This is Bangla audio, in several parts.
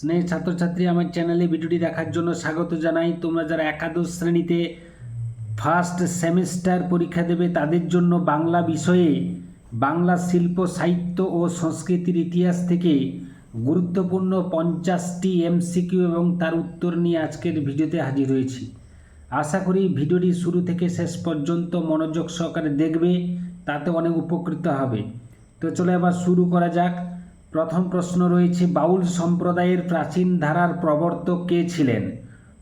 স্নেহ ছাত্রছাত্রী, আমার চ্যানেলে ভিডিওটি দেখার জন্য স্বাগত জানাই। তোমরা যারা একাদশ শ্রেণীতে ফার্স্ট সেমিস্টার পরীক্ষা দেবে, তাদের জন্য বাংলা বিষয়ে বাংলা শিল্প, সাহিত্য ও সংস্কৃতির ইতিহাস থেকে গুরুত্বপূর্ণ পঞ্চাশটি এমসিকিউ এবং তার উত্তর নিয়ে আজকের ভিডিওতে হাজির হয়েছি। আশা করি ভিডিওটি শুরু থেকে শেষ পর্যন্ত মনোযোগ সহকারে দেখবে, তাতে অনেক উপকৃত হবে। তো চলে আবার শুরু করা যাক। প্রথম প্রশ্ন রয়েছে, বাউল সম্প্রদায়ের প্রাচীন ধারার প্রবর্তক কে ছিলেন?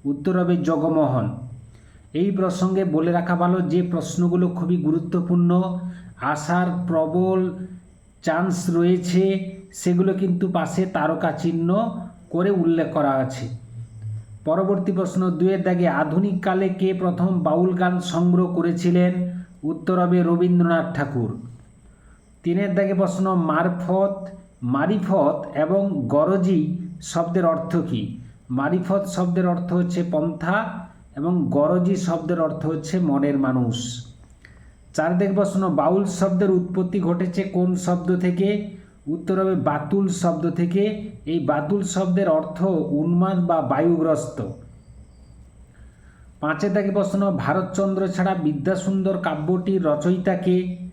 উত্তর হবে জগমোহন। এই প্রসঙ্গে বলে রাখা ভালো, যে প্রশ্নগুলো খুবই গুরুত্বপূর্ণ, আসার প্রবল চান্স রয়েছে, সেগুলো কিন্তু পাশে তারকা চিহ্ন করে উল্লেখ করা আছে। পরবর্তী প্রশ্ন, দুয়ের দাগে আধুনিক কালে কে প্রথম বাউল গান সংগ্রহ করেছিলেন? উত্তর হবে রবীন্দ্রনাথ ঠাকুর। তিনের দাগে প্রশ্ন, মারফত মারিফত এবং গরজি শব্দের অর্থ কী? মারিফত শব্দের অর্থ হচ্ছে পন্থা এবং গরজি শব্দের অর্থ হচ্ছে মনের মানুষ। চার দিকে প্রশ্ন, বাউল শব্দের উৎপত্তি ঘটেছে কোন শব্দ থেকে? উত্তর হবে, বাতুল শব্দ থেকে। এই বাতুল শব্দের অর্থ উন্মাদ বা বায়ুগ্রস্ত। পাঁচে দাগে প্রশ্ন, ভারতচন্দ্র ছাড়া বিদ্যাসুন্দর কাব্যটির রচয়িতাকে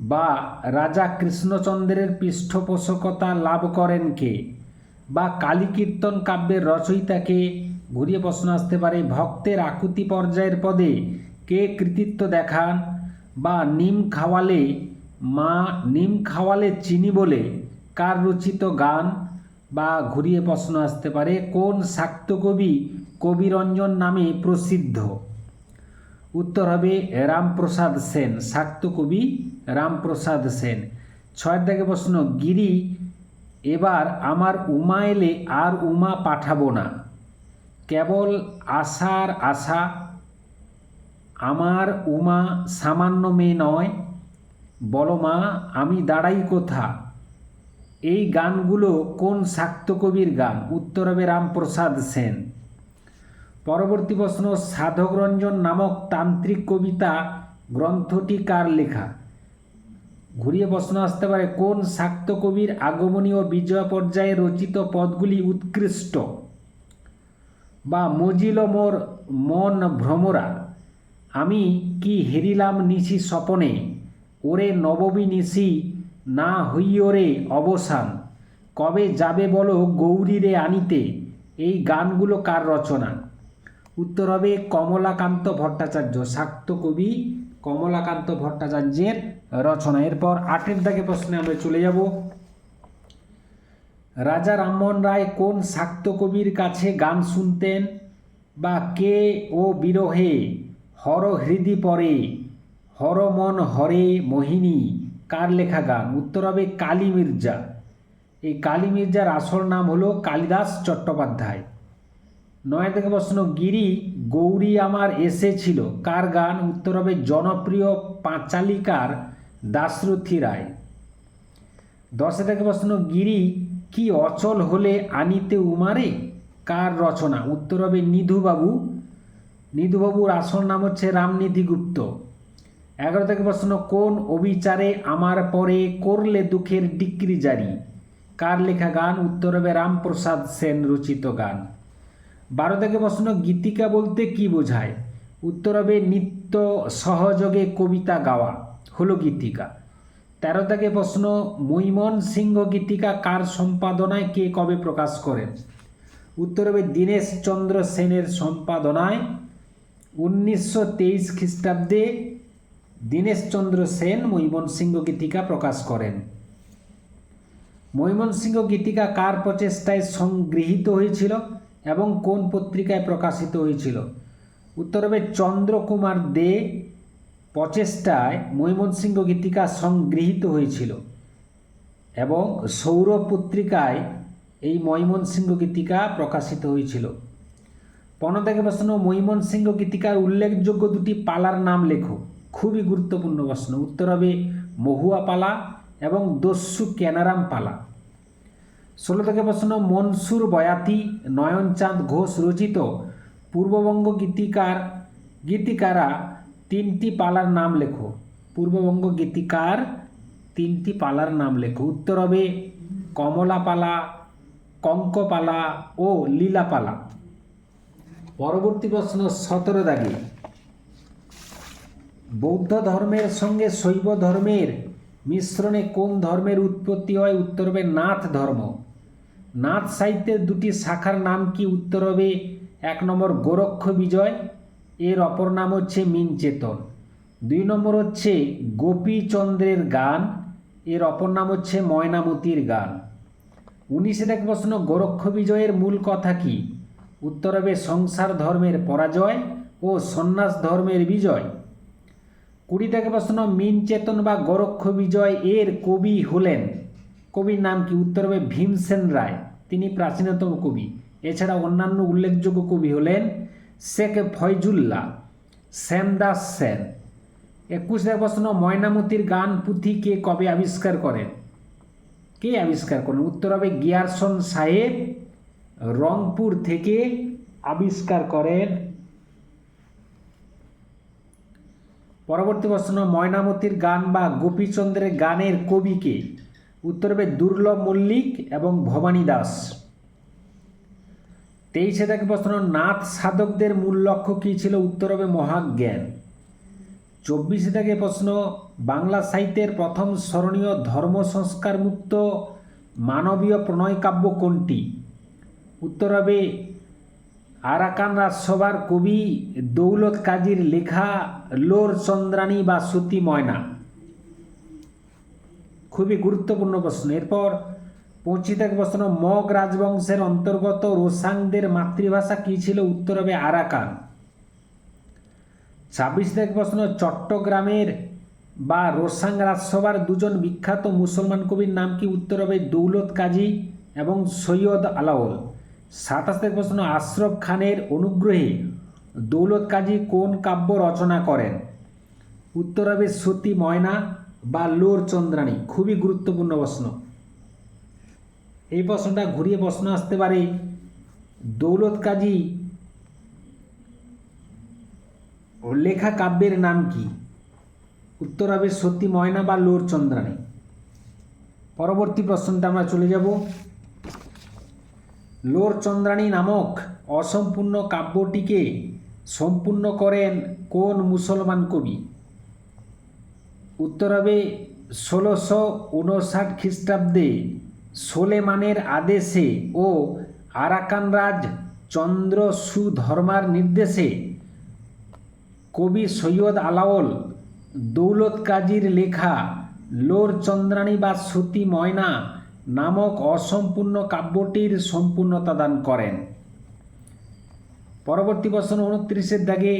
বা রাজা কৃষ্ণচন্দ্রের পৃষ্ঠপোষকতা লাভ করেন কে? বা কালীকীর্তন কাব্যের রচয়িতাকে ঘুরিয়ে প্রশ্ন আসতে পারে, ভক্তের আকুতি পর্যায়ের পদে কে কৃতিত্ব দেখান? বা নিম খাওয়ালে মা নিম খাওয়ালে চিনি বলে কার রচিত গান? বা ঘুরিয়ে প্রশ্ন আসতে পারে, কোন শাক্ত কবি কবিরঞ্জন নামে প্রসিদ্ধ? উত্তর হবে রামপ্রসাদ সেন, শাক্ত কবি রামপ্রসাদ সেন। ছয়ের দাগে প্রশ্ন, গিরি, এবার আমার উমা এলে আর উমা পাঠাবো না। কেবল আশার আশা, আমার উমা সামান্য মেয়ে নয়। বলো মা, আমি দাঁড়াই কোথা? এই গানগুলো কোন শাক্ত কবির গান? উত্তর হবে রামপ্রসাদ সেন। পরবর্তী প্রশ্ন সাধকরঞ্জন নামক তান্ত্রিক কবিতা গ্রন্থটি কার লেখা? ঘুরিয়ে প্রশ্ন আসতে পারে, কোন শাক্ত কবির আগমনী ও বিজয় পর্যায়ে রচিত পদগুলি উৎকৃষ্ট? বা মজিল মোর মন ভ্রমরা, আমি কি হেরিলাম নিশি স্বপনে? ওরে নবমী নিশি, না হইওরে অবসান। কবে যাবে বলো গৌরীরে আনিতে? এই গানগুলো কার রচনা? উত্তর হবে কমলাকান্ত ভট্টাচার্য, শাক্ত কবি কমলাকান্ত ভট্টাচার্যের রচনা। এরপর আটের দাগে প্রশ্নে আমরা চলে যাব। রাজা রামমোহন রায় কোন শাক্ত কবির কাছে গান শুনতেন বা কে ও বিরহে হর হৃদি পরে, হর মন হরে মোহিনী, কার লেখা গান? উত্তর হবে কালী মির্জা। এই কালী মির্জার আসল নাম হলো কালিদাস চট্টোপাধ্যায়। নয় থেকে প্রশ্ন, গিরি গৌরী আমার এসেছিল, কার গান? উত্তর হবে জনপ্রিয় পাঁচালিকার দাশরথী রায়। দশে থেকে প্রশ্ন, গিরি কি অচল হলে আনিতে উমারে? কার রচনা? উত্তর হবে নিধুবাবু। নিধুবাবুর আসল নাম হচ্ছে রামনিধি গুপ্ত এগারো থেকে প্রশ্ন, কোন অবিচারে আমার পরে করলে দুঃখের ডিক্রি জারি? কার লেখা গান? উত্তর হবে রামপ্রসাদ সেন রচিত গান। বারো থেকে প্রশ্ন, গীতিকা বলতে কি বোঝায়? উত্তর হবে নিত্য সহযোগে কবিতা গাওয়া। হলো গীতিকা। তেরো থেকে প্রশ্ন, মৈমন সিংহ গীতিকা কার সম্পাদনায় কে কবে প্রকাশ করেন? উত্তর হবে দীনেশ চন্দ্র সেনের সম্পাদনায় উনিশশো তেইশ খ্রিস্টাব্দে দীনেশচন্দ্র সেন মৈমনসিংহ গীতিকা প্রকাশ করেন। মৈমনসিংহ গীতিকা কার প্রচেষ্টায় সংগৃহীত হয়েছিল এবং কোন পত্রিকায় প্রকাশিত হয়েছিল? উত্তর হবে চন্দ্রকুমার দে প্রচেষ্টায় ময়মনসিংহ গীতিকা সংগৃহীত হয়েছিল এবং সৌরভ পত্রিকায় এই ময়মনসিংহ গীতিকা প্রকাশিত হয়েছিল। থেকে প্রশ্ন মৈমনসিংহ গীতিকার উল্লেখযোগ্য দুটি পালার নাম লেখো। খুবই গুরুত্বপূর্ণ প্রশ্ন উত্তর হবে মহুয়া পালা এবং দস্যু কেনারাম পালা। ষোলো থেকে প্রশ্ন মনসুর বয়াতি, নয়নচাঁদ ঘোষ রচিত পূর্ববঙ্গ গীতিকার গীতিকারা তিনটি পালার নাম লেখো। পূর্ববঙ্গ গীতিকার তিনটি পালার নাম লেখো। উত্তর হবে কমলা পালা কঙ্কপালা ও লীলাপালা। পরবর্তী প্রশ্ন, সতেরো দাগে। বৌদ্ধ ধর্মের সঙ্গে শৈব ধর্মের মিশ্রণে কোন ধর্মের উৎপত্তি হয়? উত্তর হবে নাথ ধর্ম। নাথ সাহিত্যের দুটি শাখার নাম কি? উত্তর হবে এক নম্বর গোরক্ষ বিজয় এর অপর নাম হচ্ছে মিনচেতন। দুই নম্বর হচ্ছে গোপীচন্দ্রের গান, এর অপর নাম হচ্ছে ময়নামতির গান। উনিশে দেখ প্রশ্ন, গোরক্ষ বিজয়ের মূল কথা কি? উত্তর হবে সংসার ধর্মের পরাজয় ও সন্ন্যাস ধর্মের বিজয়। কুড়ি থেকে প্রশ্ন মিন চেতন বা গোরক্ষ বিজয় এর কবি হলেন? কবির নাম কি? উত্তর হবে ভীমসেন রায়। তিনি প্রাচীনতম কবি। এছাড়া অন্যান্য উল্লেখযোগ্য কবি হলেন শেখ ফয়জুল্লাহ শ্যামদাস সেন। একুশ প্রশ্ন ময়নামতির গান পুঁথি কে কবে আবিষ্কার করেন? কে আবিষ্কার করেন? উত্তর হবে গিয়ারসন সাহেব। রংপুর থেকে আবিষ্কার করেন। পরবর্তী প্রশ্ন, ময়নামতির গান বা গোপীচন্দ্রের গানের কবিকে উত্তর হবে দুর্লভ মল্লিক এবং ভবানী দাস। তেইশে থেকে প্রশ্ন, নাথ সাধকদের মূল লক্ষ্য কী ছিল? উত্তর হবে মহাজ্ঞান। চব্বিশে থেকে প্রশ্ন, বাংলা সাহিত্যের প্রথম স্মরণীয় ধর্ম সংস্কার মুক্ত মানবীয় প্রণয় কাব্য কোনটি? উত্তর হবে, আরাকান রাজসভার কবি দৌলত কাজীর লেখা লোর চন্দ্রাণী বা সতী ময়না। খুবই গুরুত্বপূর্ণ প্রশ্ন। এরপর পঁচিশ থেকে প্রশ্ন মগ রাজবংশের অন্তর্গত রোসাংদের মাতৃভাষা কী ছিল? উত্তর হবে আরাকান। ছাব্বিশ থেকে প্রশ্ন চট্টগ্রামের বা রোসাং রাজসভার দুজন বিখ্যাত মুসলমান কবির নাম কি? উত্তর হবে দৌলত কাজী এবং সৈয়দ আলাউল। সাতাশ থেকে প্রশ্ন আশরফ খানের অনুগ্রহে দৌলত কাজী কোন কাব্য রচনা করেন? উত্তর হবে সতী ময়না বা লোর চন্দ্রাণী খুবই গুরুত্বপূর্ণ প্রশ্ন। এই প্রশ্নটা ঘুরিয়ে প্রশ্ন আসতে পারে। দৌলত কাজী লেখা কাব্যের নাম কি? উত্তর হবে সত্যি ময়না বা লোর চন্দ্রাণী। পরবর্তী প্রশ্নটা আমরা চলে যাব। লোর চন্দ্রাণী নামক অসম্পূর্ণ কাব্যটিকে সম্পূর্ণ করেন কোন মুসলমান কবি? উত্তর হবে ষোলোশো উনষাট খ্রিস্টাব্দে সোলেমানের আদেশে ও আরাকান রাজ চন্দ্র সুধর্মার নির্দেশে কবি সৈয়দ আলাওল দৌলত কাজীর লেখা লোর চন্দ্রাণী বা সতী ময়না নামক অসম্পূর্ণ কাব্যটির সম্পূর্ণতা দান করেন। পরবর্তী প্রশ্ন উনত্রিশের দাগে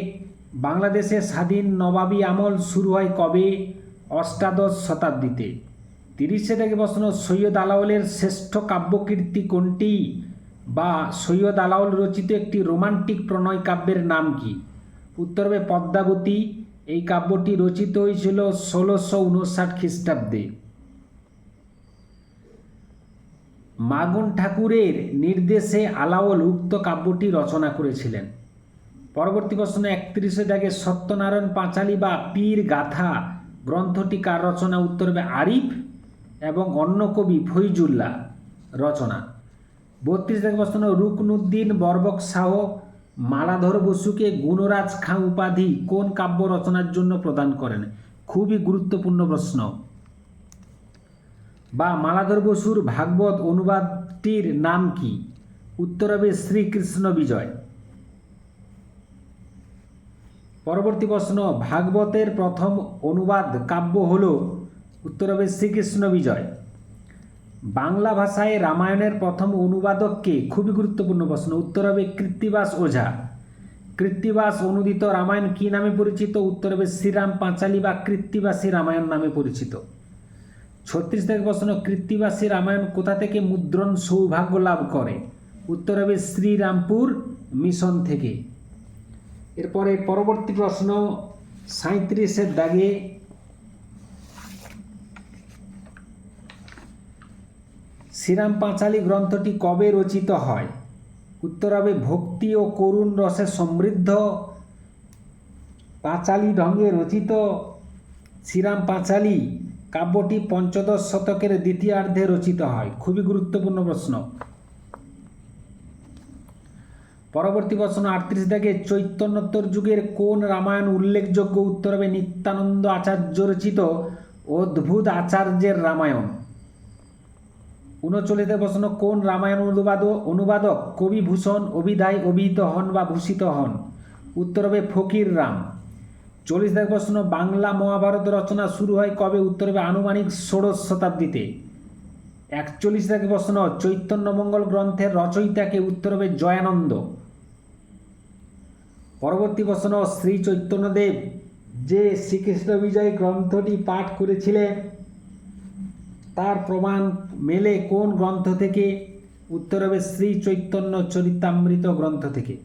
বাংলাদেশের স্বাধীন নবাবী আমল শুরু হয় কবে? অষ্টাদশ শতাব্দীতে। তিরিশে থেকে প্রশ্ন, সৈয়দ আলাওলের শ্রেষ্ঠ কাব্যকীর্তি কোনটি? বা, সৈয়দ আলাওল রচিত একটি রোমান্টিক প্রণয় কাব্যের নাম কি? উত্তর হবে পদ্মাবতী। এই কাব্যটি রচিত হয়েছিল ষোলোশো উনষাট খ্রিস্টাব্দে। মাগন ঠাকুরের নির্দেশে আলাওল উক্ত কাব্যটি রচনা করেছিলেন। পরবর্তী প্রশ্ন, একত্রিশে দাগে সত্যনারায়ণ পাঁচালী বা পীর গাথা গ্রন্থটি কার রচনা? উত্তর হবে আরিফ। এবং অন্য কবি ফৈজুল্লাহ রচনা। বত্রিশ থেকে প্রশ্ন, রুকনুদ্দিন বরবক শাহ মালাধর বসুকে গুণরাজ খাঁ উপাধি কোন কাব্য রচনার জন্য প্রদান করেন? খুবই গুরুত্বপূর্ণ প্রশ্ন। বা, মালাধর বসুর ভাগবত অনুবাদটির নাম কি? উত্তর হবে শ্রীকৃষ্ণ বিজয়। পরবর্তী প্রশ্ন, ভাগবতের প্রথম অনুবাদ কাব্য হল উত্তর হবে শ্রীকৃষ্ণ বিজয়। বাংলা ভাষায় রামায়ণের প্রথম অনুবাদককে খুবই গুরুত্বপূর্ণ প্রশ্ন। উত্তর হবে কৃত্তিবাস ওঝা। কৃত্তিবাস অনুদিত রামায়ণ কী নামে পরিচিত? উত্তর হবে শ্রীরাম পাঁচালী বা কৃত্তিবাসী রামায়ণ নামে পরিচিত। ছত্রিশ থেকে প্রশ্ন, কৃত্তিবাসী রামায়ণ কোথা থেকে মুদ্রণ সৌভাগ্য লাভ করে? উত্তর হবে শ্রীরামপুর, মিশন থেকে। এরপরে পরবর্তী প্রশ্ন সাঁত্রিশের দাগে শ্রীরাম পাঁচালী গ্রন্থটি কবে রচিত হয়? উত্তর হবে ভক্তি ও করুণ রসে সমৃদ্ধ পাঁচালী ঢঙ্গে রচিত শ্রীরাম পাঁচালী কাব্যটি পঞ্চদশ শতকের দ্বিতীয়ার্ধে রচিত হয়। খুবই গুরুত্বপূর্ণ প্রশ্ন। পরবর্তী প্রশ্ন, আটত্রিশ থেকে চৈতন্যোত্তর যুগের কোন রামায়ণ উল্লেখযোগ্য? উত্তর হবে নিত্যানন্দ আচার্য রচিত অদ্ভুত আচার্যের রামায়ণ। উনচল্লিশের প্রশ্ন, কোন রামায়ণ অনুবাদ অনুবাদক কবিভূষণ অভিধায় অভিহিত হন বা ভূষিত হন? উত্তর হবে ফকির রাম। চল্লিশ থেকে প্রশ্ন, বাংলা মহাভারত রচনা শুরু হয় কবে? উত্তর হবে আনুমানিক ষোড়শ শতাব্দীতে। একচল্লিশ থেকে প্রশ্ন চৈতন্যমঙ্গল গ্রন্থের রচয়িতাকে উত্তর হবে জয়ানন্দ। পরবর্তী প্রশ্ন, শ্রী চৈতন্যদেব যে শ্রীকৃষ্ণ বিজয় গ্রন্থটি পাঠ করেছিলেন তার প্রমাণ মেলে কোন গ্রন্থ থেকে? উত্তর হবে শ্রী চৈতন্য চরিতামৃত গ্রন্থ থেকে।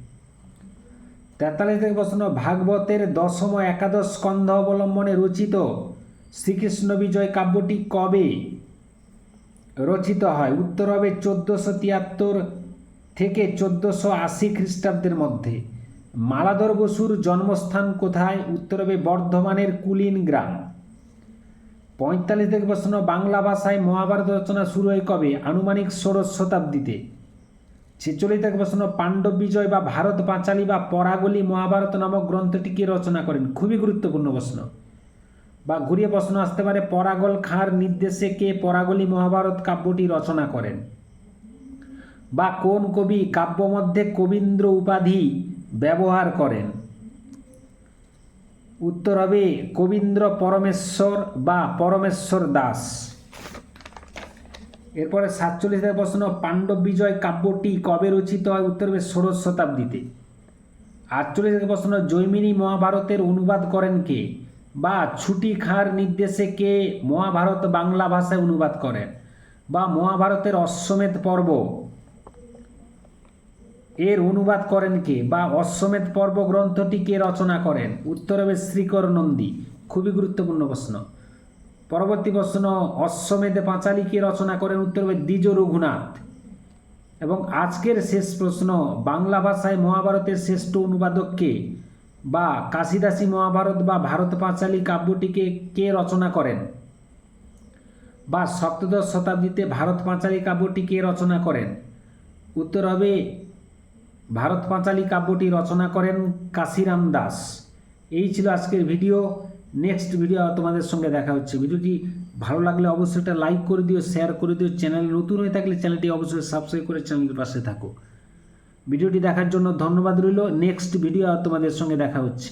তেতাল্লিশ থেকে প্রশ্ন, ভাগবতের দশম একাদশ স্কন্ধ অবলম্বনে রচিত শ্রীকৃষ্ণ বিজয় কাব্যটি কবে রচিত হয়? উত্তর হবে চোদ্দোশো তিয়াত্তর থেকে চোদ্দোশো আশি খ্রিস্টাব্দের মধ্যে। মালাধর বসুর জন্মস্থান কোথায়? উত্তর হবে বর্ধমানের কুলিন গ্রাম। পঁয়তাল্লিশ থেকে প্রশ্ন বাংলা ভাষায় মহাভারত রচনা শুরু হয় কবে? আনুমানিক ষোড়শ শতাব্দীতে। ছেচল্লিশ থেকে প্রশ্ন পাণ্ডব বিজয় বা ভারত পাঁচালী বা পরাগলি মহাভারত নামক গ্রন্থটিকে রচনা করেন। খুবই গুরুত্বপূর্ণ প্রশ্ন। বা ঘুরিয়ে প্রশ্ন আসতে পারে, পরাগল খাঁর নির্দেশে কে পরাগলি মহাভারত কাব্যটি রচনা করেন? বা কোন কবি কাব্য মধ্যে কবীন্দ্র উপাধি ব্যবহার করেন? উত্তর হবে কবীন্দ্র পরমেশ্বর বা পরমেশ্বর দাস। এরপরে সাতচল্লিশের প্রশ্ন, পাণ্ডব বিজয় কাব্যটি কবে রচিত হয়? উত্তর হবে ষোড়শ শতাব্দীতে। আটচল্লিশের প্রশ্ন, জৈমিনী মহাভারতের অনুবাদ করেন কে বা ছুটি খাঁর নির্দেশে কে মহাভারত বাংলা ভাষায় অনুবাদ করেন বা মহাভারতের অশ্বমেধ পর্ব এর অনুবাদ করেন কে বা অশ্বমেধ পর্ব গ্রন্থটি কে রচনা করেন? উত্তর হবে শ্রীকর নন্দী। খুবই গুরুত্বপূর্ণ প্রশ্ন। পরবর্তী প্রশ্ন, অশ্বমেধে পাঁচালী কে রচনা করেন? উত্তর হবে দ্বিজ রঘুনাথ। এবং আজকের শেষ প্রশ্ন, বাংলা ভাষায় মহাভারতের শ্রেষ্ঠ অনুবাদক কে বা কাশিদাসী মহাভারত বা ভারত পাঁচালী কাব্যটিকে কে রচনা করেন? বা সপ্তদশ শতাব্দীতে ভারত পাঁচালী কাব্যটি কে রচনা করেন? উত্তর হবে ভারত পাঁচালী কাব্যটি রচনা করেন কাশিরাম দাস। এই ছিল আজকের ভিডিও। নেক্সট ভিডিও তোমাদের সঙ্গে দেখা হচ্ছে। ভিডিওটি ভালো লাগলে অবশ্যই একটা লাইক করে দিও শেয়ার করে দিও। চ্যানেল নতুন হয়ে থাকলে চ্যানেলটি অবশ্যই সাবস্ক্রাইব করে চ্যানেলের পাশে থাকো। ভিডিওটি দেখার জন্য ধন্যবাদ রইল। নেক্সট ভিডিও তোমাদের সঙ্গে দেখা হচ্ছে।